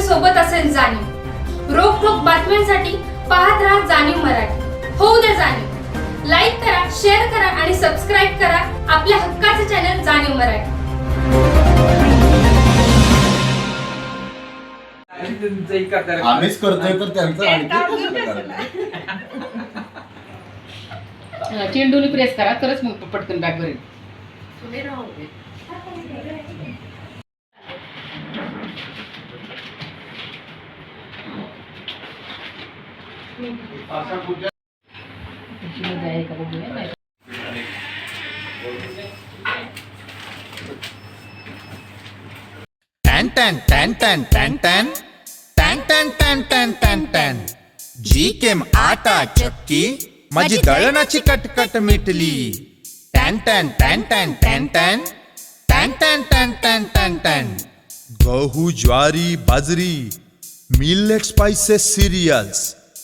सोबत असेल जाणीव. रोखोक बातम्यांसाठी पाहत राहा जाणीव मराठी. होऊ द्या जाणीव. लाईक करा शेअर करा आणि सबस्क्राईब करा आपल्या हक्काचे चॅनल जाणीव मराठी. आम्हीच करतोय तर त्यांचं आणखी? चेंडूने प्रेस करा तरच मग पटकन बॅग भरेल त्याची मजा आहे का बघूया नाही टॅन टॅन टॅन टॅन टॅन टॅन टॅन टॅन टॅन टॅन टॅन टॅन जी केम आटा चक्की माझी दळणाची कटकट मिटली टॅन टॅन टॅन टॅन टॅन टॅन टॅन टॅन टॅन टॅन टॅन टॅन गहू ज्वारी बाजरी millet spices cereals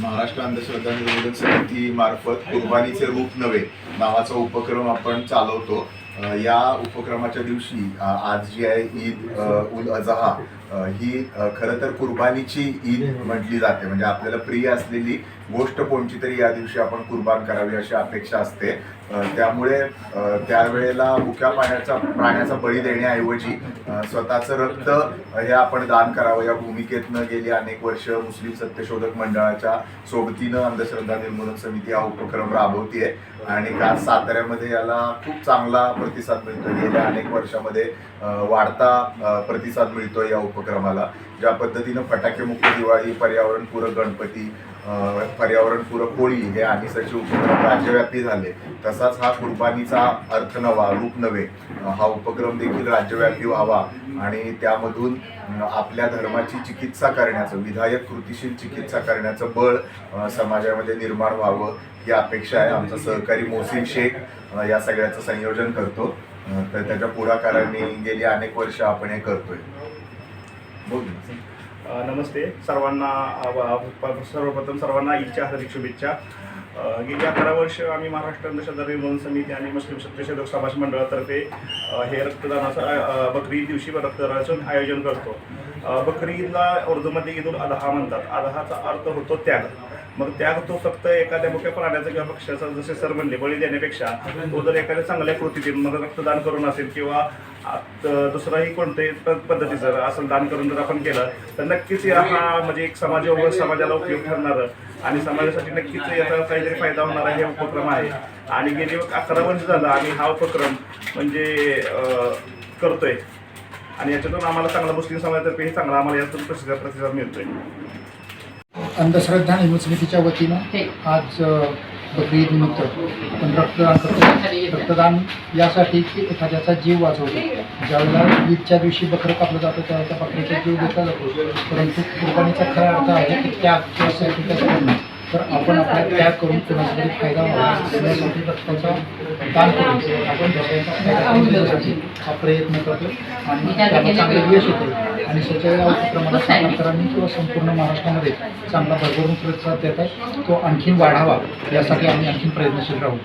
महाराष्ट्र अंधश्रद्धा निर्मूलन समिती मार्फत कुर्बानीचे रूप नव्हे नावाचा उपक्रम आपण चालवतो. या उपक्रमाच्या दिवशी आज जी आहे ईद उल अजहा ही खरं तर कुर्बानीची ईद म्हटली जाते. म्हणजे आपल्याला प्रिय असलेली गोष्ट कोणती तरी या दिवशी आपण कुर्बान करावी अशी अपेक्षा असते. त्यामुळे त्यावेळेला मुख्या पाण्याचा प्राण्याचा बळी देण्याऐवजी स्वतःचं रक्त हे आपण दान करावं. या भूमिकेतनं गेली अनेक वर्ष मुस्लिम सत्यशोधक मंडळाच्या सोबतीनं अंधश्रद्धा निर्मूलन समिती हा उपक्रम राबवतीये. आणि काल साताऱ्यामध्ये याला खूप चांगला प्रतिसाद मिळतो गेल्या अनेक वर्षामध्ये वाढता प्रतिसाद मिळतोय या उपक्रमाला. ज्या पद्धतीनं फटाकेमुक्त दिवाळी पर्यावरणपूरक गणपती पर्यावरणपूरक होळी हे आनिसाचे उपक्रम राज्यव्यापी झाले. तसाच हा कुर्बानीचा अर्थ नवा रूप नव्हे हा उपक्रम देखील राज्यव्यापी व्हावा आणि त्यामधून आपल्या धर्माची चिकित्सा करण्याचं विधायक कृतीशील चिकित्सा करण्याचं बळ समाजामध्ये निर्माण व्हावं ही अपेक्षा आहे आमचा सहकारी मोहसिन शेख या सगळ्याचं संयोजन करतो. तर त्याच्या पुढाकाराने गेली अनेक वर्ष आपण हे करतोय. नमस्ते. सर्वांना सर्वप्रथम सर्वांना ईदच्या हार्दिक शुभेच्छा. गेली अकरा वर्ष आम्ही महाराष्ट्र अंधश्रद्धा निर्मूलन समिती आणि मुस्लिम सत्यशोधक समाज मंडळातर्फे हे रक्तदानाचं बकरी दिवशी रक्तदानाचं आयोजन करतो. बकरी ईदला उर्दूमध्ये ईद उल अदहा म्हणतात. अदहाचा अर्थ होतो त्याग. मग त्याग तो फक्त एखाद्या मुख्य प्राण्याचा किंवा पक्षाचा जसे सर म्हणले बळी देण्यापेक्षा तो जर एखाद्या चांगल्या कृतीतील मग रक्तदान करून असेल किंवा दुसराही कोणत्याही प- पद्धतीचं जर असं दान करून जर आपण केलं तर नक्कीच या हा म्हणजे एक समाज समाजाला उपयोग ठरणारं. आणि समाजासाठी नक्कीच याचा काहीतरी फायदा होणारा हे उपक्रम आहे. आणि गेली अकरा वर्ष झालं आणि हा उपक्रम म्हणजे करतोय. आणि याच्यातून आम्हाला चांगला मुस्लिम समाजातर्फेही चांगला आम्हाला यातून प्रतिसाद प्रतिसाद मिळतोय. अंधश्रद्धा निर्मूल समितीच्या वतीनं हे. आज बकरी ईद निमित्त आपण रक्तदान करतो. रक्तदान यासाठी की एखाद्याचा जीव वाचवतो. ज्यावेळेला ईदच्या दिवशी बकरं कापलं जातं त्यावेळेला त्या बकरीचा जीव घेतला जातो. परंतु कुर्बानीचा खरा अर्थ आहे की त्याग किंवा तर आपण आपला त्याग करून तरी फायदा व्हावा यासाठी रक्ताचा दान करून आपण दुसऱ्याचा फायदा करून घेण्यासाठी हा प्रयत्न करतो आणि त्याला चांगलं यश येते आणि उपक्रमाला सातारकरांनी किंवा संपूर्ण महाराष्ट्रामध्ये चांगला भरभरून प्रतिसाद देत आहे तो आणखीन वाढावा यासाठी आम्ही आणखीन प्रयत्नशील राहू.